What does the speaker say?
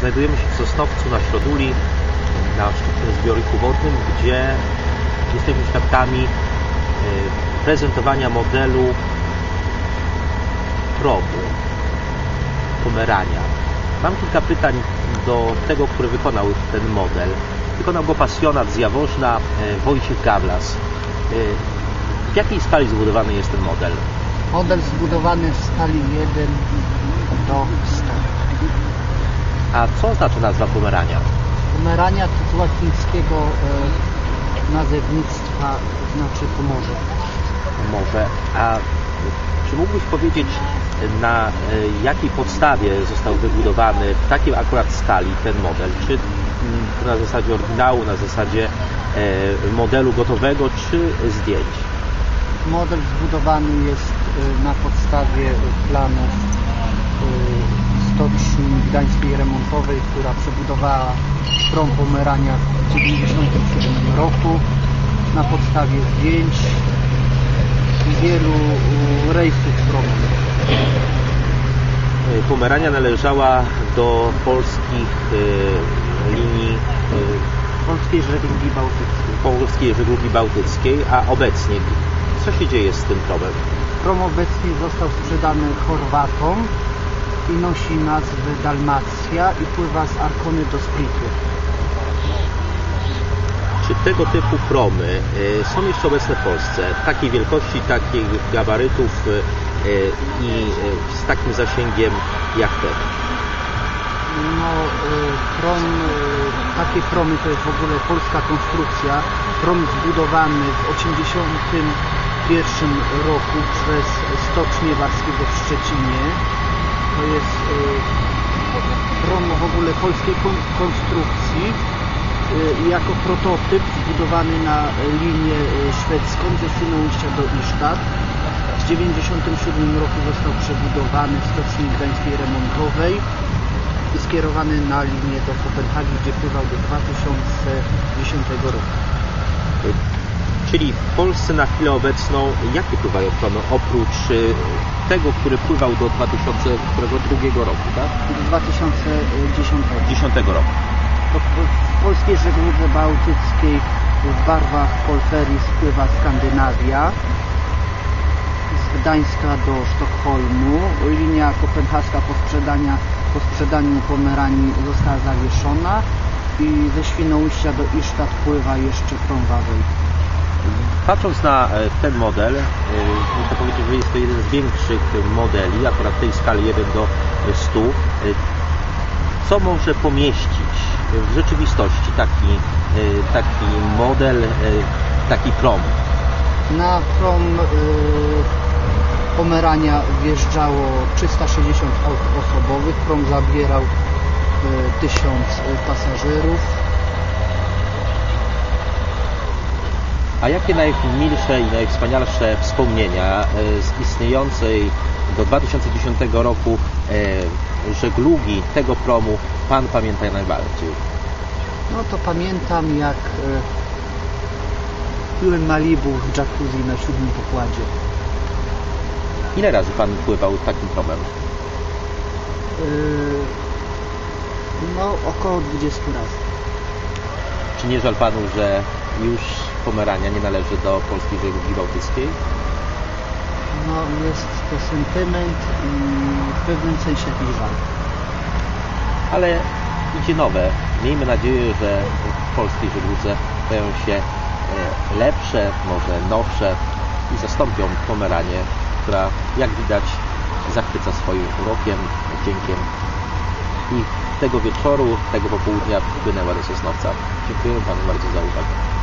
Znajdujemy się w Sosnowcu na Środuli, na sztucznym zbiorniku wodnym, gdzie jesteśmy świadkami e, prezentowania modelu promu Pomerania. Mam kilka pytań do tego, który wykonał ten model. Wykonał go pasjonat z Jaworzna e, Wojciech Gawlas. E, W jakiej skali zbudowany jest ten model? Model zbudowany w skali 1 do 100. A co oznacza nazwa Pomerania? Pomerania to z łacińskiego e, nazewnictwa znaczy pomorze. Może. A czy mógłbyś powiedzieć, na e, jakiej podstawie został wybudowany w takiej akurat skali ten model? Czy mm, na zasadzie oryginału, na zasadzie e, modelu gotowego, czy zdjęć? Model zbudowany jest e, na podstawie planów stoczni gdańskiej remontowej, która przebudowała prom Pomerania w 1997 roku na podstawie zdjęć wielu e, rejsów promu. E, Pomerania należała do polskich e, linii Polskiej Żeglugi Bałtyckiej. e, polskiej żeglugi bałtyckiej, a obecnie co się dzieje z tym promem? Prom obecnie został sprzedany Chorwatom i nosi nazwę Dalmacja i pływa z Arkony do Splitu. Czy tego typu promy e, są jeszcze obecne w Polsce? Takiej wielkości, takich gabarytów e, e, i z takim zasięgiem jak ten? No, y, prom, y, takie promy to jest w ogóle polska konstrukcja. Prom zbudowany w 1981 roku przez Stocznię Warskiego w Szczecinie. To jest y, prom w ogóle polskiej kon- konstrukcji y, jako prototyp zbudowany na linię y, szwedzką ze Świnoujścia do Isztat. W 1997 roku został przebudowany w Stoczni Gdańskiej Remontowej i skierowany na linię do Kopenhagi, gdzie pływał do 2010 roku. Czyli w Polsce na chwilę obecną jakie pływają promy oprócz tego, który pływał do 2002 roku, tak? Do 2010 10 roku. to w polskiej żegludze bałtyckiej w barwach Polferis pływa Skandynawia z Gdańska do Sztokholmu. Linia kopenhaska po, sprzedania, po sprzedaniu Pomeranii została zawieszona i ze Świnoujścia do Isztat pływa jeszcze Wawel. Patrząc na e, ten model, e, muszę powiedzieć, że jest to jeden z większych modeli, akurat w tej skali 1 do 100. E, Co może pomieścić w rzeczywistości taki, taki model, taki prom? Na prom Pomerania wjeżdżało 360 aut osobowych. Prom zabierał y, 1000 pasażerów. A jakie najmilsze i najwspanialsze wspomnienia e, z istniejącej do 2010 roku e, żeglugi tego promu Pan pamięta najbardziej? No to pamiętam jak y, piłem Malibu w jacuzzi na siódmym pokładzie. Ile razy Pan pływał takim promem? No około 20 razy. Czy nie żal Panu, że już Pomerania nie należy do polskiej żeglugi bałtyckiej? No jest to sentyment i w pewnym sensie jakiś żal. Ale idzie nowe. Miejmy nadzieję, że w polskiej pojawią się e, lepsze, może nowsze i zastąpią Pomeranię, która jak widać zachwyca swoim urokiem, dźwiękiem i tego wieczoru, tego popołudnia wpłynęła do Sosnowca. Dziękuję Panu bardzo za uwagę.